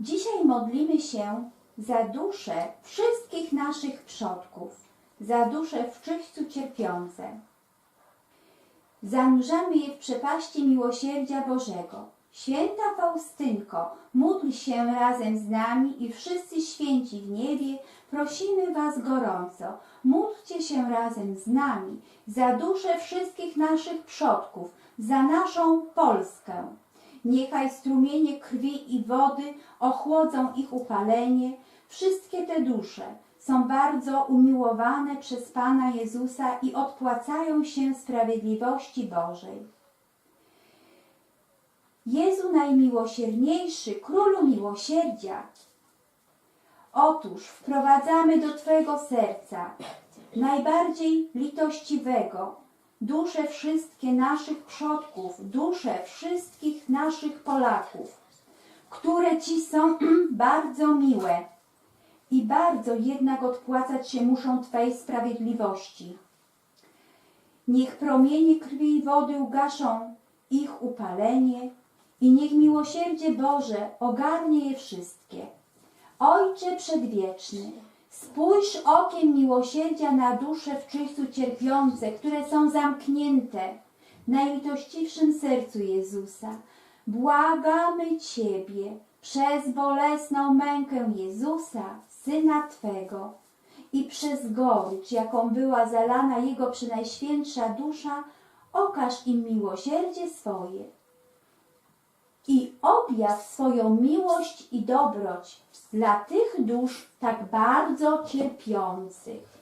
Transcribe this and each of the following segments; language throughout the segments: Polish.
Dzisiaj modlimy się za dusze wszystkich naszych przodków, za dusze w czyśćcu cierpiące. Zanurzamy je w przepaści miłosierdzia Bożego. Święta Faustynko, módl się razem z nami i wszyscy święci w niebie, prosimy Was gorąco, módlcie się razem z nami za dusze wszystkich naszych przodków, za naszą Polskę. Niechaj strumienie krwi i wody ochłodzą ich upalenie. Wszystkie te dusze są bardzo umiłowane przez Pana Jezusa i odpłacają się sprawiedliwości Bożej. Jezu najmiłosierniejszy, Królu miłosierdzia, otóż wprowadzamy do Twojego serca najbardziej litościwego, dusze wszystkie naszych przodków, dusze wszystkich naszych Polaków, które Ci są bardzo miłe i bardzo jednak odpłacać się muszą Twej sprawiedliwości. Niech promienie krwi i wody ugaszą ich upalenie i niech miłosierdzie Boże ogarnie je wszystkie. Ojcze Przedwieczny, spójrz okiem miłosierdzia na dusze w czyśćcu cierpiące, które są zamknięte w najlitościwszym sercu Jezusa. Błagamy Ciebie przez bolesną mękę Jezusa, Syna Twego i przez gorycz, jaką była zalana Jego przynajświętsza dusza, okaż im miłosierdzie swoje i objaw swoją miłość i dobroć dla tych dusz tak bardzo cierpiących.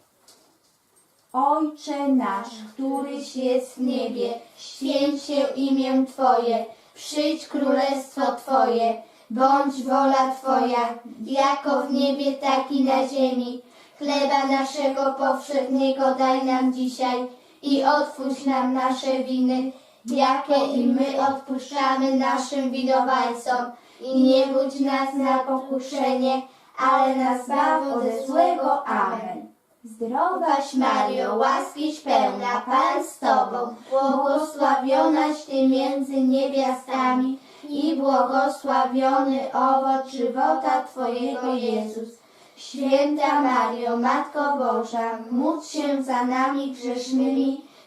Ojcze nasz, któryś jest w niebie, święć się imię Twoje, przyjdź królestwo Twoje, bądź wola Twoja, jako w niebie, tak i na ziemi. Chleba naszego powszedniego daj nam dzisiaj i odpuść nam nasze winy, jakie i my odpuszczamy naszym winowajcom. I nie budź nas na pokuszenie, ale nas baw ode złego. Amen. Zdrowaś Mario, łaskiś pełna, Pan z Tobą, błogosławionaś Ty między niewiastami i błogosławiony owoc żywota Twojego Jezus. Święta Mario, Matko Boża, módl się za nami grzesznymi,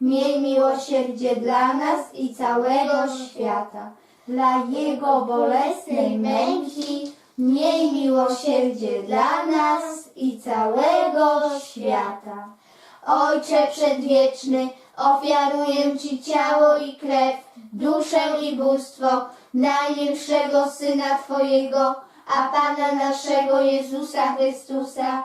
miej miłosierdzie dla nas i całego świata. Dla Jego bolesnej męki, miej miłosierdzie dla nas i całego świata. Ojcze przedwieczny, ofiaruję Ci ciało i krew, duszę i bóstwo najmilszego Syna Twojego, a Pana naszego Jezusa Chrystusa,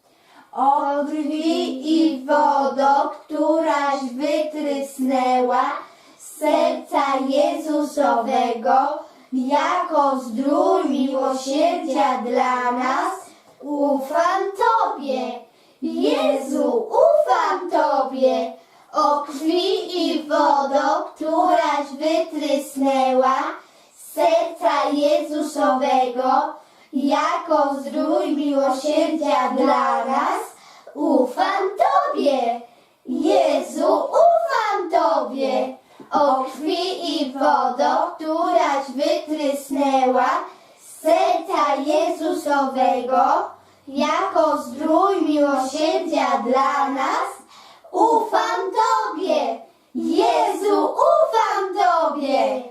O krwi i wodo, któraś wytrysnęła z serca Jezusowego, jako zdrój miłosierdzia dla nas, ufam Tobie. Jezu, ufam Tobie. O krwi i wodo, któraś wytrysnęła z serca Jezusowego, jako zdrój miłosierdzia dla nas, ufam Tobie. Jezu, ufam Tobie. O krwi i wodo, któraś wytrysnęła serca Jezusowego, jako zdrój miłosierdzia dla nas, ufam Tobie. Jezu, ufam Tobie.